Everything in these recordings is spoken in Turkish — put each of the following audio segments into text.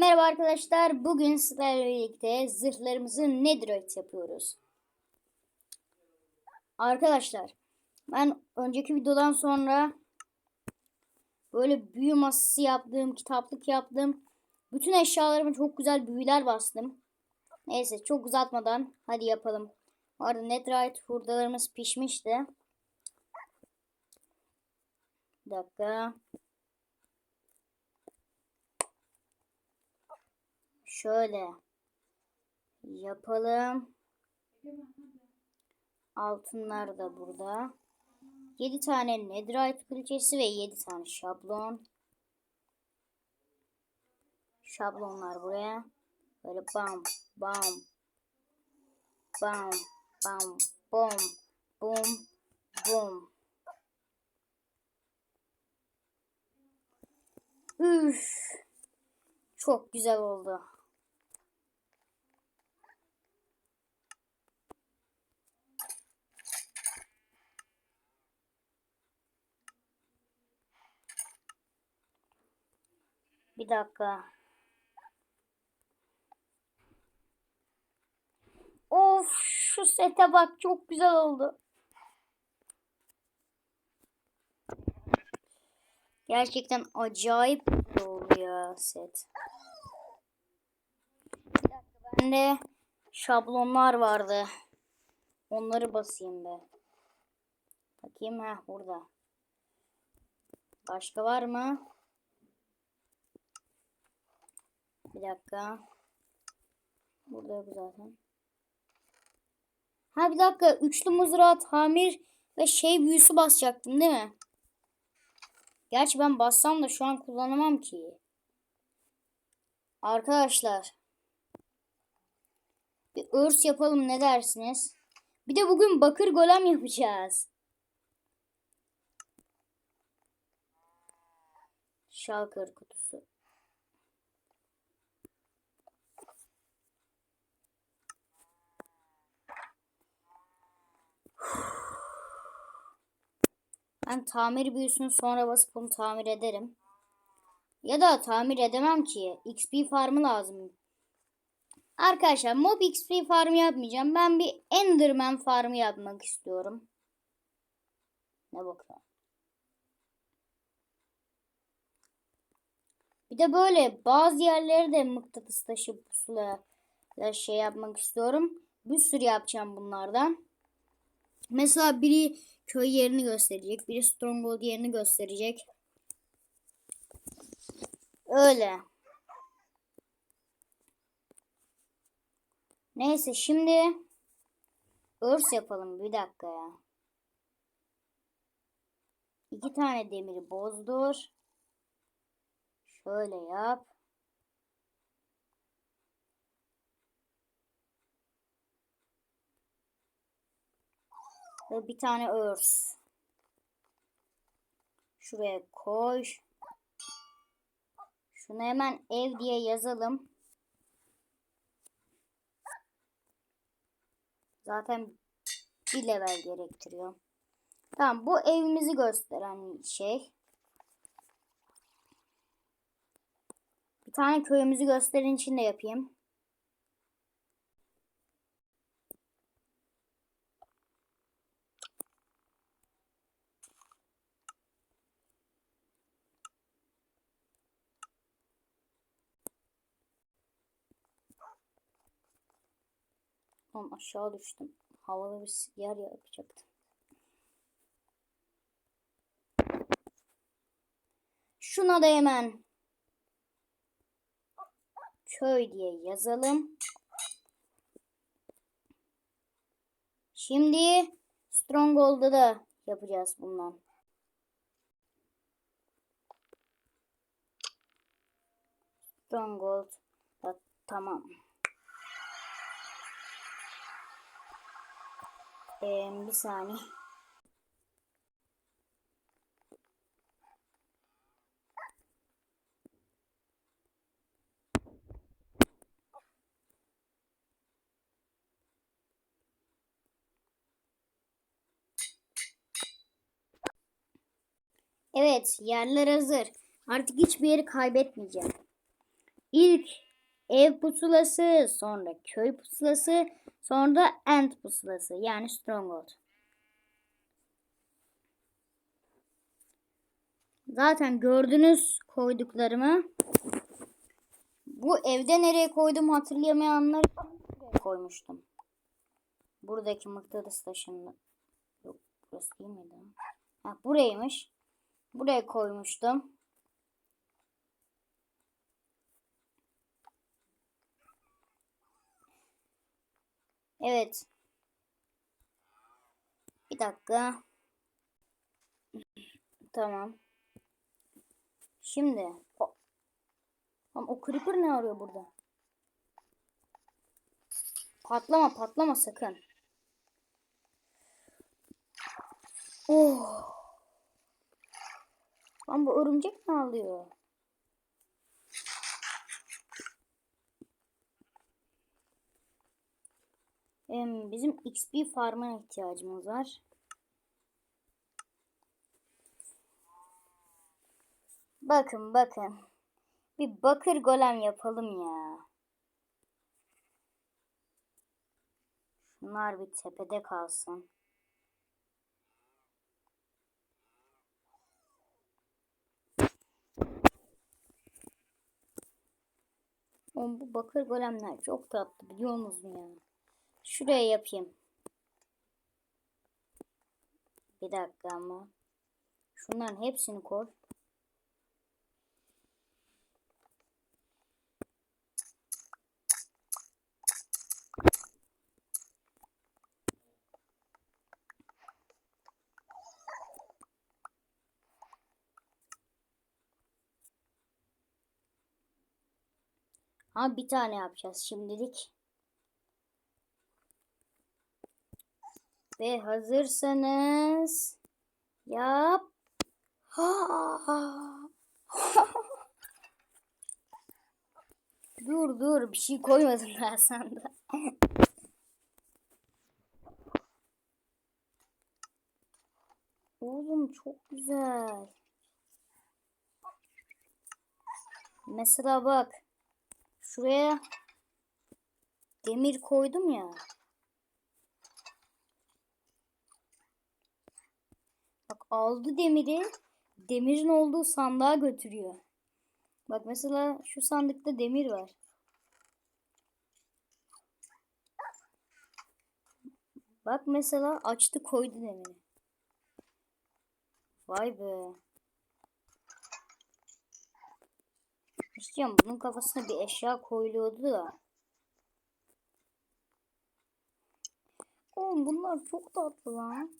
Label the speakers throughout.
Speaker 1: Merhaba arkadaşlar. Bugün sizlerle birlikte zırhlarımızı netherite yapıyoruz. Arkadaşlar ben önceki videodan sonra böyle büyü masası yaptım, kitaplık yaptım. Bütün eşyalarıma çok güzel büyüler bastım. Neyse çok uzatmadan hadi yapalım. Bu arada netherite hurdalarımız pişmişti. Bir dakika. Şöyle yapalım. Altınlar da burada. 7 tane netherite külçesi ve 7 tane şablon. Şablonlar buraya. Böyle bam bam bam bam bom bum bum. Üf. Çok güzel oldu. Bir dakika. Of şu sete bak çok güzel oldu. Gerçekten acayip ya set. Bir dakika bende şablonlar vardı. Onları basayım be. Bakayım ha burada. Başka var mı? Bir dakika. Burada yok zaten. Ha bir dakika. Üçlü mızrağı tamir ve şey büyüsü basacaktım değil mi? Gerçi ben bassam da şu an kullanamam ki. Arkadaşlar. Bir örs yapalım ne dersiniz? Bir de bugün bakır golem yapacağız. Şalkır kutusu. Ben tamir büyüsünü sonra basıp onu tamir ederim. Ya da tamir edemem ki. XP farmı lazım. Arkadaşlar mob XP farmı yapmayacağım. Ben bir Enderman farmı yapmak istiyorum. Ne bakalım. Bir de böyle bazı yerleri de mıknatıs taşı pusula şey yapmak istiyorum. Bir sürü yapacağım bunlardan. Mesela biri köy yerini gösterecek. Biri Stronghold yerini gösterecek. Öyle. Neyse şimdi örs yapalım. Bir dakika ya. İki tane demiri bozdur. Şöyle yap. Ve bir tane örs. Şuraya koy. Şunu hemen ev diye yazalım. Zaten bir level gerektiriyor. Tamam bu evimizi gösteren şey. Bir tane köyümüzü gösteren için de yapayım. Tam aşağı düştüm. Havalı bir yer yapacaktım. Şuna da hemen köy diye yazalım. Şimdi Stronghold'da da yapacağız bundan. Stronghold da tamam. Ee, bir saniye. Evet, yerler hazır. Artık hiçbir yeri kaybetmeyeceğim. ilk ev pusulası, sonra köy pusulası, sonra da end pusulası yani stronghold. Zaten gördünüz koyduklarımı. Bu evde nereye koydum hatırlayamayanlar koymuştum. Buradaki mıknatıs taşını. Yok burası değil miydi? Ha, buraymış. Buraya koymuştum. Evet. Bir dakika. Tamam. Şimdi o, o creeper ne arıyor burada? Patlama patlama sakın. Oh. Lan bu örümcek ne alıyor? Bizim XP farm'a ihtiyacımız var. Bakın bakın. Bir bakır golem yapalım ya. Şunlar bir tepede kalsın. Oğlum bu bakır golemler çok tatlı biliyor musun ya? Şuraya yapayım. Bir dakika ama. Şunların hepsini koy. Ha bir tane yapacağız şimdilik. Ve hazırsanız yap. dur dur bir şey koymadım ben sanda. Oğlum çok güzel. Mesela bak. Şuraya demir koydum ya. Aldı demiri. Demirin olduğu sandığa götürüyor. Bak mesela şu sandıkta demir var. Bak mesela açtı koydu demiri. Vay be. İstiyorum bunun kafasına bir eşya koyuluyordu da. Oğlum bunlar çok tatlı lan.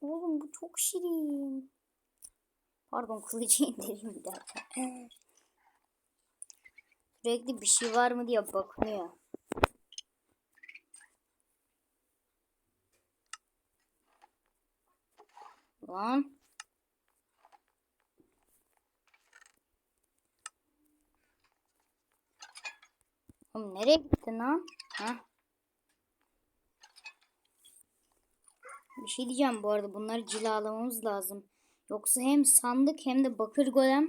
Speaker 1: Oğlum bu çok şirin. Pardon kılıcı indireyim bir dakika. Sürekli bir şey var mı diye bakınıyor. Lan. Oğlum nereye gittin lan? Ha? Bir şey diyeceğim bu arada bunları cilalamamız lazım. Yoksa hem sandık hem de bakır golem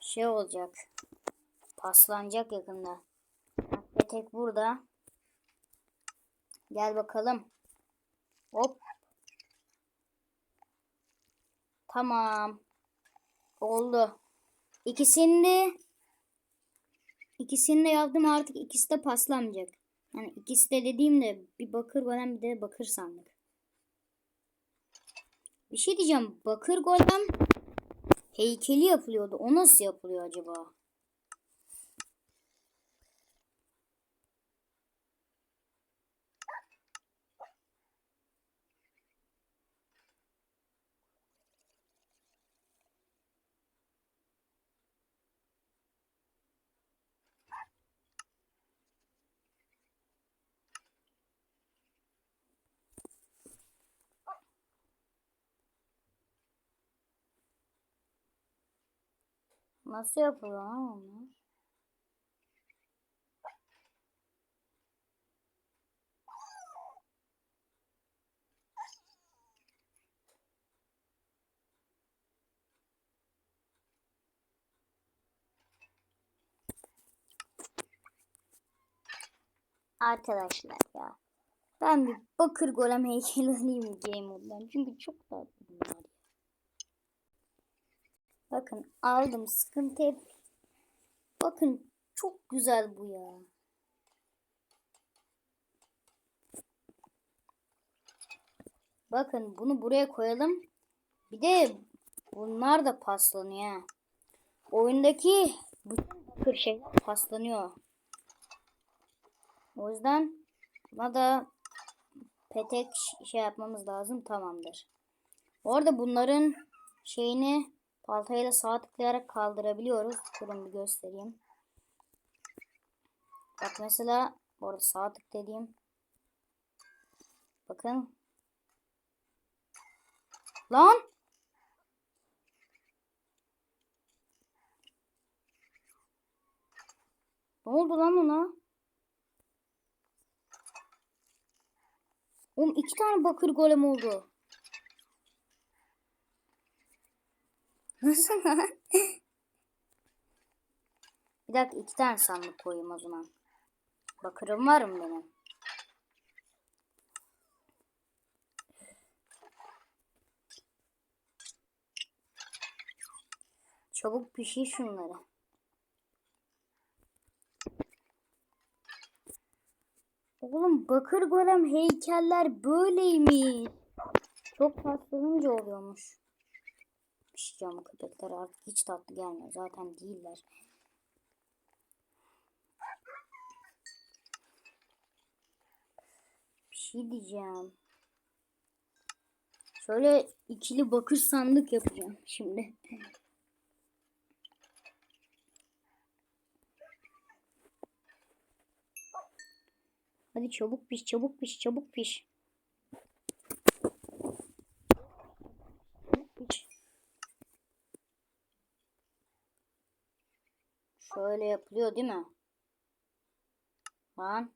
Speaker 1: şey olacak. Paslanacak yakında. Tek burada. Gel bakalım. Hop. Tamam. Oldu. İkisini de ikisini de yaptım artık ikisi de paslanmayacak. Yani ikisi de dediğimde bir bakır golem bir de bakır sandık. Bir şey diyeceğim. Bakır golem heykeli yapılıyordu. O nasıl yapılıyor acaba? Nasıl yapılıyor lan onlar? Arkadaşlar ya. Ben bir bakır golem heykeli alayım game moddan. Çünkü çok tatlı. Bakın aldım sıkıntı hep. Bakın çok güzel bu ya. Bakın bunu buraya koyalım. Bir de bunlar da paslanıyor. Oyundaki bütün bakır şey paslanıyor. O yüzden buna da petek şey yapmamız lazım. Tamamdır. Orada bunların şeyini baltayla sağ tıklayarak kaldırabiliyoruz. Durun bir göstereyim. Bak mesela orada sağ tık dediğim. Bakın. Lan! Ne oldu lan ona? Oğlum iki tane bakır golem oldu. Nasıl lan? Bir dakika iki tane sandık koyayım o zaman. Bakırım var mı benim? Çabuk pişir şunları. Oğlum bakır golem heykeller böyleymiş. Çok paslanınca oluyormuş. Pişeceğim bu köpekler artık hiç tatlı gelmiyor. Zaten değiller. Bir şey diyeceğim. Şöyle ikili bakır sandık yapacağım şimdi. Hadi çabuk piş, çabuk piş, çabuk piş. Çabuk piş. Şöyle yapılıyor değil mi? Lan.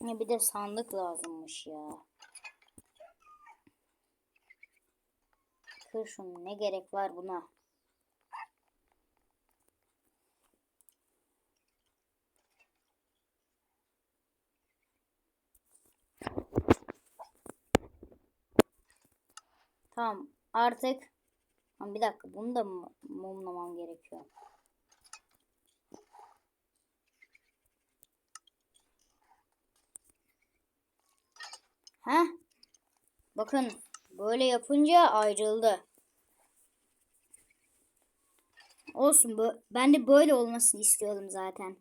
Speaker 1: Ya bir de sandık lazımmış ya. Kır şunu ne gerek var buna? Tamam artık bir dakika bunu da mumlamam gerekiyor. Heh. Bakın böyle yapınca ayrıldı. Olsun bu. Ben de böyle olmasını istiyordum zaten.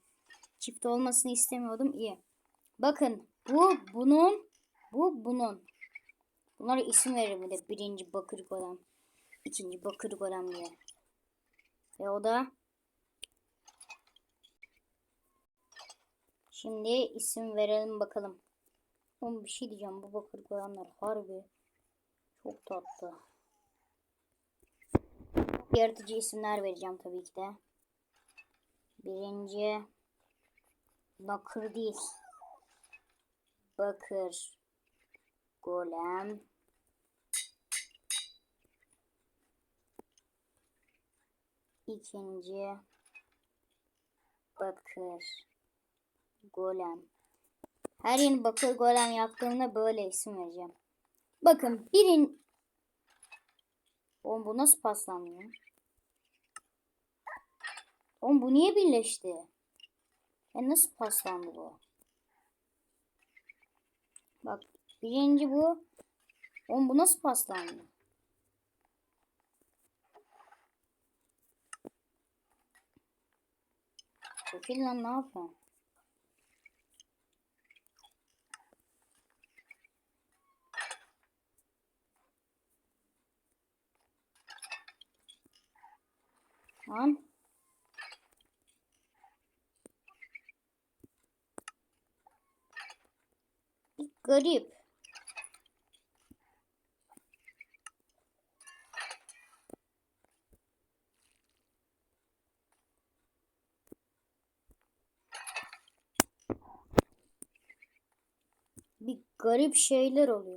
Speaker 1: Çift olmasını istemiyordum. İyi. Bakın bu bunun bu bunun. Bunlara isim veririm bir de birinci bakır golem. ikinci bakır golem diye. Ve o da Şimdi isim verelim bakalım. Oğlum bir şey diyeceğim. Bu bakır golemler harbi çok tatlı. Yaratıcı isimler vereceğim tabii ki de. Birinci bakır değil. Bakır golem. İkinci bakır golem. Her yeni bakır golem yaptığımda böyle isim vereceğim. Bakın birin... Oğlum bu nasıl paslanmıyor? Oğlum bu niye birleşti? E nasıl paslandı bu? Bak birinci bu. Oğlum bu nasıl paslandı? Çekil lan ne yapıyorsun? Lan. Garip. Bir garip şeyler oluyor.